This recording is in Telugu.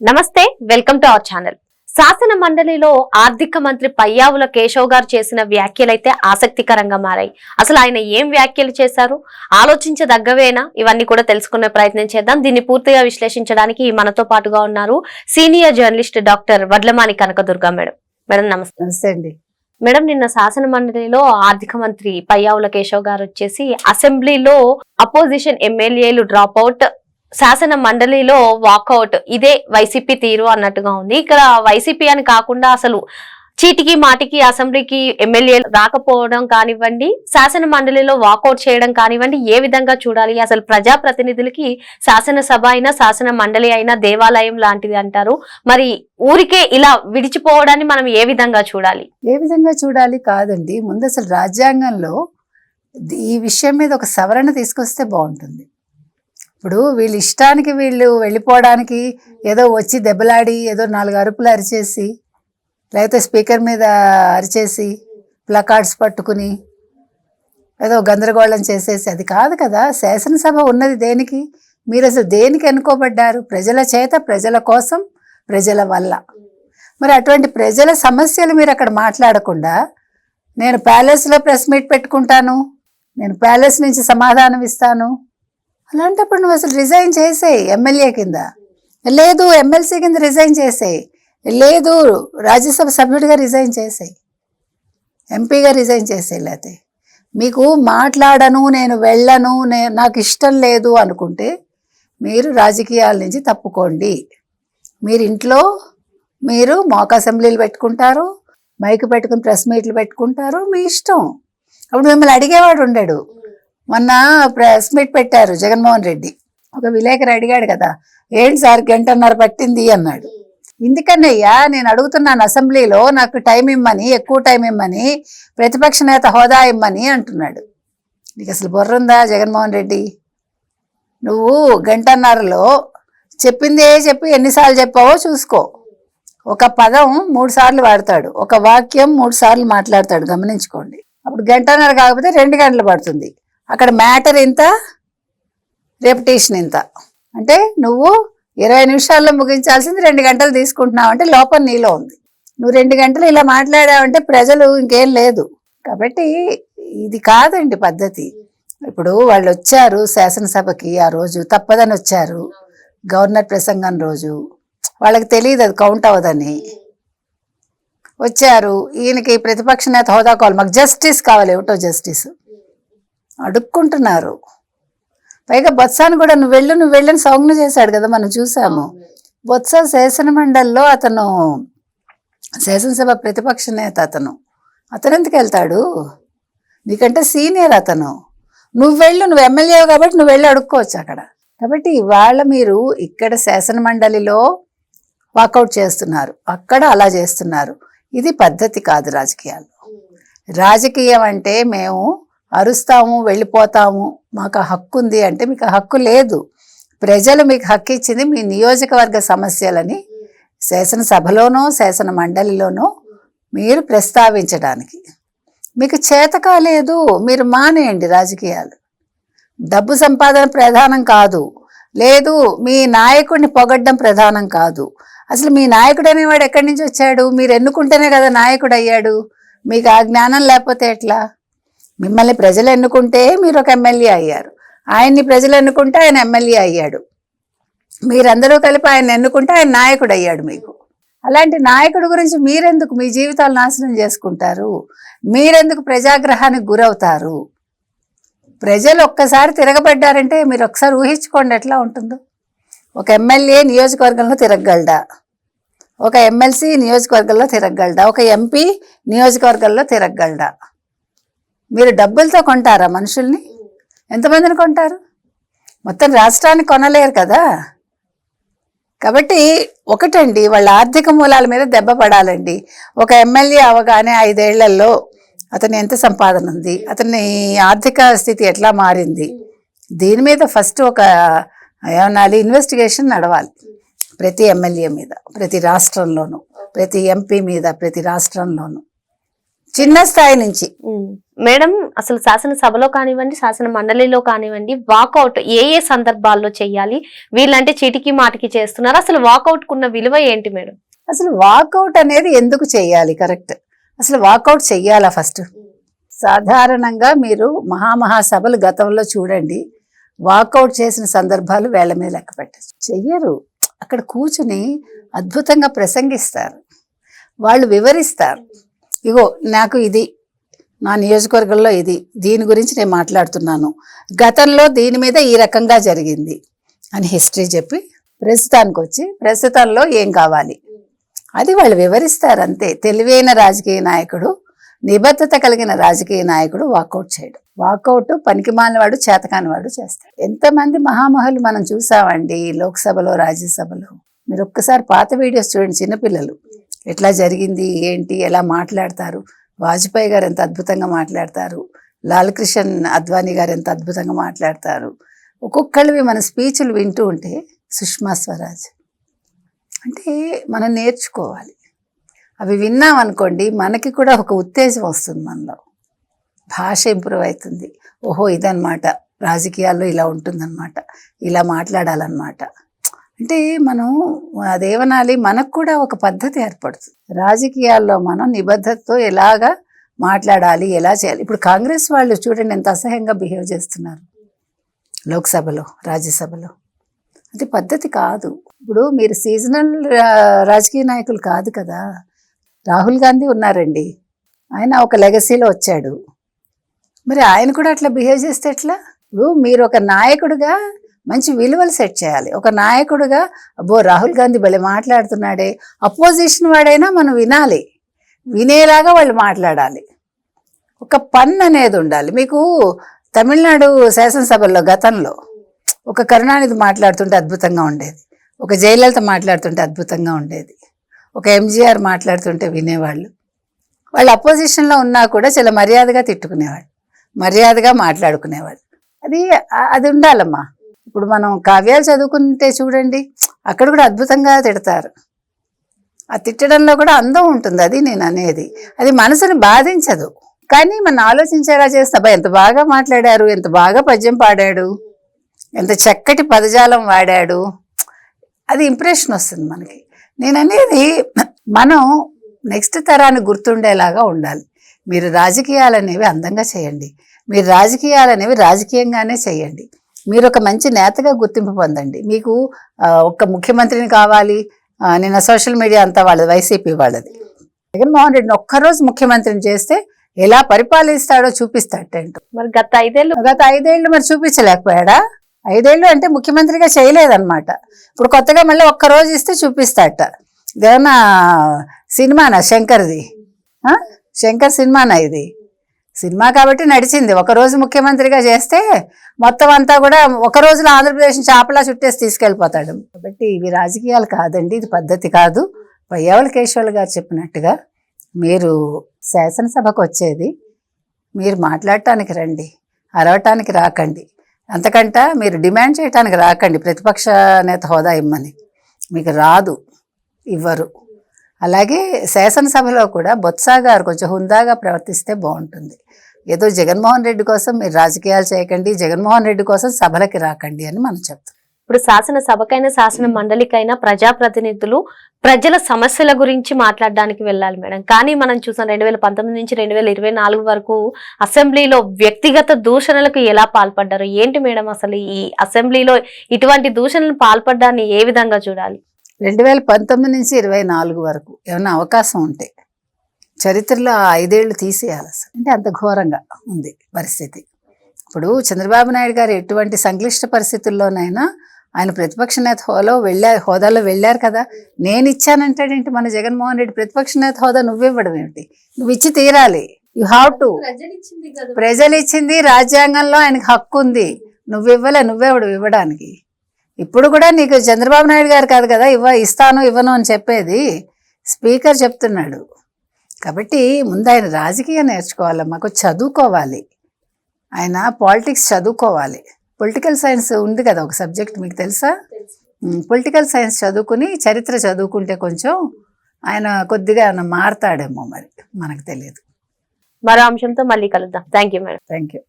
నమస్తే వెల్కమ్ టు అవర్ ఛానల్. శాసన మండలిలో ఆర్థిక మంత్రి పయ్యావుల కేశవ్ గారు చేసిన వ్యాఖ్యలైతే ఆసక్తికరంగా మారాయి. అసలు ఆయన ఏం వ్యాఖ్యలు చేశారు? ఆలోచించదగ్గవేనా? ఇవన్నీ కూడా తెలుసుకునే ప్రయత్నం చేద్దాం. దీన్ని పూర్తిగా విశ్లేషించడానికి మనతో పాటుగా ఉన్నారు senior journalist doctor Vadlamani Kanakadurga madam. Madam నమస్తే. నమస్తే అండి. మేడం నిన్న శాసన మండలిలో ఆర్థిక మంత్రి పయ్యావుల కేశవ్ గారు వచ్చేసి అసెంబ్లీలో అపోజిషన్ ఎమ్మెల్యేలు డ్రాప్ అవుట్ శాసన మండలిలో వాకౌట్ ఇదే వైసీపీ తీరు అన్నట్టుగా ఉంది. ఇక్కడ వైసీపీ అని కాకుండా అసలు చీటికి మాటికి అసెంబ్లీకి ఎమ్మెల్యేలు రాకపోవడం కానివ్వండి శాసన మండలిలో వాకౌట్ చేయడం కానివ్వండి ఏ విధంగా చూడాలి? అసలు ప్రజాప్రతినిధులకి శాసనసభ అయినా శాసన మండలి అయినా దేవాలయం లాంటిది అంటారు. మరి ఊరికే ఇలా విడిచిపోవడాన్ని మనం ఏ విధంగా చూడాలి? ఏ విధంగా చూడాలి కాదండి. ముందు అసలు రాజ్యాంగంలో ఈ విషయం మీద ఒక సవరణ తీసుకొస్తే బాగుంటుంది. ఇప్పుడు వీళ్ళ ఇష్టానికి వీళ్ళు వెళ్ళిపోవడానికి ఏదో వచ్చి దెబ్బలాడి ఏదో నాలుగు అరుపులు అరిచేసి లేకపోతే స్పీకర్ మీద అరిచేసి ప్లకార్డ్స్ పట్టుకుని ఏదో గందరగోళం చేసేసి అది కాదు కదా. శాసనసభ ఉన్నది దేనికి? మీరు అసలు దేనికి ఎన్నుకోబడ్డారు ప్రజల చేత ప్రజల కోసం ప్రజల వల్ల. మరి అటువంటి ప్రజల సమస్యలు మీరు అక్కడ మాట్లాడకుండా నేను ప్యాలెస్లో ప్రెస్ మీట్ పెట్టుకుంటాను నేను ప్యాలెస్ నుంచి సమాధానం ఇస్తాను అలాంటప్పుడు నువ్వు అసలు రిజైన్ చేసేయి ఎమ్మెల్యే కింద. లేదు ఎమ్మెల్సీ కింద రిజైన్ చేసేయి. లేదు రాజ్యసభ సభ్యుడిగా రిజైన్ చేసేయి. ఎంపీగా రిజైన్ చేసేయి లేకపోతే మీకు మాట్లాడను నేను వెళ్ళను నేను నాకు ఇష్టం లేదు అనుకుంటే మీరు రాజకీయాల నుంచి తప్పుకోండి. మీరు ఇంట్లో మీరు మాక్ అసెంబ్లీలు పెట్టుకుంటారు మైక్ పెట్టుకుని ప్రెస్ మీట్లు పెట్టుకుంటారు మీ ఇష్టం. అప్పుడు మిమ్మల్ని అడిగేవాడు ఉండడు. మొన్న ప్రెస్ మీట్ పెట్టారు జగన్మోహన్ రెడ్డి. ఒక విలేకరు అడిగాడు కదా ఏంటి సార్ గంటన్నర పట్టింది? అన్నాడు. ఎందుకన్నయ్యా నేను అడుగుతున్నాను అసెంబ్లీలో నాకు టైం ఇమ్మని ఎక్కువ టైం ఇమ్మని ప్రతిపక్ష నేత హోదా ఇమ్మని అంటున్నాడు. నీకు అసలు బుర్రుందా జగన్మోహన్ రెడ్డి? నువ్వు గంటన్నరలో చెప్పిందే చెప్పి ఎన్నిసార్లు చెప్పావో చూసుకో. ఒక పదం మూడు సార్లు వాడతాడు ఒక వాక్యం మూడు సార్లు మాట్లాడతాడు గమనించుకోండి. అప్పుడు గంటన్నర కాకపోతే రెండు గంటలు పడుతుంది. అక్కడ మ్యాటర్ ఇంత రెపిటేషన్ ఇంత అంటే నువ్వు ఇరవై నిమిషాల్లో ముగించాల్సింది రెండు గంటలు తీసుకుంటున్నావు అంటే లోపల నీలో ఉంది. నువ్వు రెండు గంటలు ఇలా మాట్లాడావంటే ప్రజలు ఇంకేం లేదు. కాబట్టి ఇది కాదండి పద్ధతి. ఇప్పుడు వాళ్ళు వచ్చారు శాసనసభకి ఆ రోజు తప్పదని వచ్చారు. గవర్నర్ ప్రసంగం రోజు. వాళ్ళకి తెలియదు అది కౌంట్ అవ్వదని. వచ్చారు. ఈయనకి ప్రతిపక్ష నేత హోదా కావాలి. మాకు జస్టిస్ కావాలి. ఏమిటో జస్టిస్ అడుక్కుంటున్నారు. పైగా బొత్సాను కూడా నువ్వు వెళ్ళు నువ్వు వెళ్ళని సౌజ్ఞ చేశాడు కదా మనం చూసాము. బొత్స శాసనమండలిలో అతను శాసనసభ ప్రతిపక్ష నేత అతను. అతను ఎందుకు వెళ్తాడు? నీకంటే సీనియర్ అతను. నువ్వు వెళ్ళు నువ్వు ఎమ్మెల్యే కాబట్టి నువ్వు వెళ్ళి అడుక్కోవచ్చు అక్కడ. కాబట్టి ఇవాళ మీరు ఇక్కడ శాసన మండలిలో వాకౌట్ చేస్తున్నారు. అక్కడ అలా చేస్తున్నారు. ఇది పద్ధతి కాదు రాజకీయాల్లో. రాజకీయం అంటే మేము అరుస్తాము వెళ్ళిపోతాము. మాకు ఆ హక్కు ఉంది అంటే మీకు ఆ హక్కు లేదు. ప్రజలు మీకు హక్కు ఇచ్చింది మీ నియోజకవర్గ సమస్యలని శాసనసభలోనో శాసన మండలిలోనో మీరు ప్రస్తావించడానికి. మీకు చేత కాలేదు మీరు మానేయండి రాజకీయాలు. డబ్బు సంపాదన ప్రధానం కాదు. లేదు మీ నాయకుడిని పొగడ్డం ప్రధానం కాదు. అసలు మీ నాయకుడు అనేవాడు ఎక్కడి నుంచి వచ్చాడు? మీరు ఎన్నుకుంటేనే కదా నాయకుడు అయ్యాడు. మీకు ఆ జ్ఞానం లేకపోతే ఎట్లా? మిమ్మల్ని ప్రజలు ఎన్నుకుంటే మీరు ఒక ఎమ్మెల్యే అయ్యారు. ఆయన్ని ప్రజలు ఎన్నుకుంటే ఆయన ఎమ్మెల్యే అయ్యాడు. మీరందరూ కలిపి ఆయన ఎన్నుకుంటే ఆయన నాయకుడు అయ్యాడు మీకు. అలాంటి నాయకుడి గురించి మీరెందుకు మీ జీవితాలు నాశనం చేసుకుంటారు? మీరెందుకు ప్రజాగ్రహానికి గురవుతారు? ప్రజలు ఒక్కసారి తిరగబడ్డారంటే మీరు ఒకసారి ఊహించుకోండి ఎట్లా ఉంటుందో. ఒక ఎమ్మెల్యే నియోజకవర్గంలో తిరగగలడా? ఒక ఎమ్మెల్సీ నియోజకవర్గంలో తిరగగలడా? ఒక ఎంపీ నియోజకవర్గంలో తిరగగలడా? మీరు డబ్బులతో కొంటారా మనుషుల్ని? ఎంతమందిని కొంటారు? మొత్తం రాష్ట్రాన్ని కొనలేరు కదా. కాబట్టి ఒకటండి వాళ్ళ ఆర్థిక మూలాల మీద దెబ్బ పడాలండి. ఒక ఎమ్మెల్యే అవగానే ఐదేళ్ళలో అతని ఎంత సంపాదన ఉంది అతని ఆర్థిక స్థితి ఎట్లా మారింది దీని మీద ఫస్ట్ ఒక ఏమనాలి ఇన్వెస్టిగేషన్ నడవాలి. ప్రతి ఎమ్మెల్యే మీద ప్రతి రాష్ట్రంలోనూ ప్రతి ఎంపీ మీద ప్రతి రాష్ట్రంలోనూ. చిన్న స్థాయి నుంచి. మేడం అసలు శాసనసభలో కానివ్వండి శాసన మండలిలో కానివ్వండి వాకౌట్ ఏ ఏ సందర్భాల్లో చేయాలి? వీళ్ళంటే చీటికి మాటికి చేస్తున్నారు. అసలు వాకౌట్ కున్న విలువ ఏంటి మేడం? అసలు వాకౌట్ అనేది ఎందుకు చేయాలి? కరెక్ట్. అసలు వాకౌట్ చెయ్యాలా ఫస్ట్? సాధారణంగా మీరు మహామహాసభలు గతంలో చూడండి. వాకౌట్ చేసిన సందర్భాలు వేళ్ళ మీద లెక్క పెట్టచ్చు. చెయ్యరు. అక్కడ కూర్చుని అద్భుతంగా ప్రసంగిస్తారు. వాళ్ళు వివరిస్తారు. ఇగో నాకు ఇది. నా నియోజకవర్గంలో ఇది. దీని గురించి నేను మాట్లాడుతున్నాను. గతంలో దీని మీద ఈ రకంగా జరిగింది అని హిస్టరీ చెప్పి ప్రస్తుతానికి వచ్చి ప్రస్తుతంలో ఏం కావాలి? అది వాళ్ళు వివరిస్తారు అంతే తెలివైన రాజకీయ నాయకుడు నిబద్ధత కలిగిన రాజకీయ నాయకుడు వాకౌట్ చేయడు. వాకౌట్ పనికిమాలిన వాడు చేతకాని వాడు చేస్తాడు. ఎంతమంది మహామహులు మనం చూసామండి లోక్సభలో రాజ్యసభలో. మీరు ఒక్కసారి పాత వీడియోస్ చూడండి చిన్నపిల్లలు. ఎట్లా జరిగింది ఏంటి ఎలా మాట్లాడతారు? వాజ్పేయి గారు ఎంత అద్భుతంగా మాట్లాడతారు? లాల్ కృష్ణ అద్వానీ గారు ఎంత అద్భుతంగా మాట్లాడతారు? ఒక్కొక్కళ్ళవి మన స్పీచ్లు వింటూ ఉంటే సుష్మా స్వరాజ్ అంటే మనం నేర్చుకోవాలి. అవి విన్నాం అనుకోండి మనకి కూడా ఒక ఉత్తేజం వస్తుంది మనలో. భాష ఇంప్రూవ్ అవుతుంది. ఓహో ఇదన్నమాట. రాజకీయాల్లో ఇలా ఉంటుందన్నమాట. ఇలా మాట్లాడాలన్నమాట. అంటే మనం అదేమనాలి మనకు కూడా ఒక పద్ధతి ఏర్పడుతుంది. రాజకీయాల్లో మనం నిబద్ధతతో ఎలాగా మాట్లాడాలి ఎలా చేయాలి? ఇప్పుడు కాంగ్రెస్ వాళ్ళు చూడండి ఎంత అసహ్యంగా బిహేవ్ చేస్తున్నారు. లోక్సభలో రాజ్యసభలో. అది పద్ధతి కాదు. ఇప్పుడు మీరు సీజనల్ రాజకీయ నాయకులు కాదు కదా. రాహుల్ గాంధీ ఉన్నారండి. ఆయన ఒక లెగసీలో వచ్చాడు. మరి ఆయన కూడా అట్లా బిహేవ్ చేస్తే ఎట్లా? ఇప్పుడు మీరు ఒక నాయకుడిగా మంచి విలువలు సెట్ చేయాలి. ఒక నాయకుడుగా అబ్బో రాహుల్ గాంధీ భలే మాట్లాడుతున్నాడే. అపోజిషన్ వాడైనా మనం వినాలి. వినేలాగా వాళ్ళు మాట్లాడాలి. ఒక పన్ అనేది ఉండాలి. మీకు తమిళనాడు శాసనసభలో గతంలో ఒక కరుణానిధి మాట్లాడుతుంటే అద్భుతంగా ఉండేది. ఒక జయలలిత మాట్లాడుతుంటే అద్భుతంగా ఉండేది. ఒక ఎంజీఆర్ మాట్లాడుతుంటే వినేవాళ్ళు. వాళ్ళు అపోజిషన్లో ఉన్నా కూడా చాలా మర్యాదగా తిట్టుకునేవాళ్ళు. మర్యాదగా మాట్లాడుకునేవాళ్ళు. అది అది ఉండాలమ్మా. ఇప్పుడు మనం కావ్యాలు చదువుకుంటే చూడండి అక్కడ కూడా అద్భుతంగా తిడతారు. ఆ తిట్టడంలో కూడా అందం ఉంటుంది అది నేను అనేది. అది మనసుని బాధించదు. కానీ మనం ఆలోచించేలా చేస్తే అబ్బా ఎంత బాగా మాట్లాడారు ఎంత బాగా పద్యం పాడాడు ఎంత చక్కటి పదజాలం వాడాడు. అది ఇంప్రెషన్ వస్తుంది మనకి. నేను అనేది మనం నెక్స్ట్ తరాన్ని గుర్తుండేలాగా ఉండాలి. మీరు రాజకీయాలు అనేవి అందంగా చేయండి. మీరు రాజకీయాలు అనేవి రాజకీయంగానే చేయండి. మీరు ఒక మంచి నేతగా గుర్తింపు పొందండి. మీకు ఒక్క ముఖ్యమంత్రిని కావాలి నిన్న సోషల్ మీడియా అంతా వాళ్ళది వైసీపీ వాళ్ళది. జగన్మోహన్ రెడ్డిని ఒక్కరోజు ముఖ్యమంత్రిని చేస్తే ఎలా పరిపాలిస్తాడో చూపిస్తాడు టెంట్ మరి గత ఐదేళ్ళు గత ఐదేళ్ళు మరి చూపించలేకపోయాడా? ఐదేళ్ళు అంటే ముఖ్యమంత్రిగా చేయలేదన్నమాట. ఇప్పుడు కొత్తగా మళ్ళీ ఒక్క రోజు ఇస్తే చూపిస్తాడట ఇదేమన్నా సినిమానా శంకర్ది? ఆ? శంకర్ సినిమానా ఇది? సినిమా కాబట్టి నడిచింది. ఒకరోజు ముఖ్యమంత్రిగా చేస్తే మొత్తం అంతా కూడా ఒక రోజులో ఆంధ్రప్రదేశ్ చేపలా చుట్టేసి తీసుకెళ్ళిపోతాడు. కాబట్టి ఇవి రాజకీయాలు కాదండి ఇది పద్ధతి కాదు. పయ్యావళ కేశవులు గారు చెప్పినట్టుగా మీరు శాసనసభకు వచ్చేది మీరు మాట్లాడటానికి రండి అరవటానికి రాకండి. అంతకంట మీరు డిమాండ్ చేయటానికి రాకండి ప్రతిపక్ష నేత హోదా ఇమ్మని. మీకు రాదు ఇవ్వరు. అలాగే శాసనసభలో కూడా బొత్స గారు కొంచెం హుందాగా ప్రవర్తిస్తే బాగుంటుంది. ఏదో జగన్మోహన్ రెడ్డి కోసం మీరు రాజకీయాలు చేయకండి జగన్మోహన్ రెడ్డి కోసం సభలకి రాకండి అని మనం చెప్తాం. ఇప్పుడు శాసన సభకైనా శాసన మండలికైనా ప్రజాప్రతినిధులు ప్రజల సమస్యల గురించి మాట్లాడడానికి వెళ్ళాలి మేడం. కానీ మనం చూసాం రెండు వేల పంతొమ్మిది నుంచి రెండు వేల ఇరవై నాలుగు వరకు అసెంబ్లీలో వ్యక్తిగత దూషణలకు ఎలా పాల్పడ్డారు? ఏంటి మేడం అసలు ఈ అసెంబ్లీలో ఇటువంటి దూషణలు పాల్పడ్డాన్ని ఏ విధంగా చూడాలి? రెండు వేల పంతొమ్మిది నుంచి ఇరవై నాలుగు వరకు ఏమైనా అవకాశం ఉంటే చరిత్రలో ఆ ఐదేళ్ళు తీసేయాలి అసలు. అంటే అంత ఘోరంగా ఉంది పరిస్థితి. ఇప్పుడు చంద్రబాబు నాయుడు గారు ఎటువంటి సంక్లిష్ట పరిస్థితుల్లోనైనా ఆయన ప్రతిపక్ష నేత హోదాలో వెళ్ళారు హోదాలో వెళ్ళారు కదా. నేను ఇచ్చానంటాడేంటి మన జగన్మోహన్ రెడ్డి ప్రతిపక్ష నేత హోదా నువ్వివ్వడం ఏమిటి? నువ్వు ఇచ్చి తీరాలి. యు హావ్ టు ప్రజలు ఇచ్చింది రాజ్యాంగంలో ఆయనకు హక్కు ఉంది. నువ్వు ఇవ్వలే నువ్వెవడు? ఇవ్వడానికి. ఇప్పుడు కూడా నీకు చంద్రబాబు నాయుడు గారు కాదు కదా ఇవ్వ ఇస్తాను ఇవ్వను అని చెప్పేది స్పీకర్ చెప్తున్నాడు. కాబట్టి ముందు ఆయన రాజకీయం నేర్చుకోవాలమ్మా కొంచెం చదువుకోవాలి. ఆయన పాలిటిక్స్ చదువుకోవాలి. పొలిటికల్ సైన్స్ ఉంది కదా ఒక సబ్జెక్ట్ మీకు తెలుసా? పొలిటికల్ సైన్స్ చదువుకుని చరిత్ర చదువుకుంటే కొంచెం ఆయన కొద్దిగా ఏమైనా మారతాడేమో మరి మనకు తెలియదు. మరో అంశంతో మళ్ళీ కలుద్దాం. Thank you madam thank you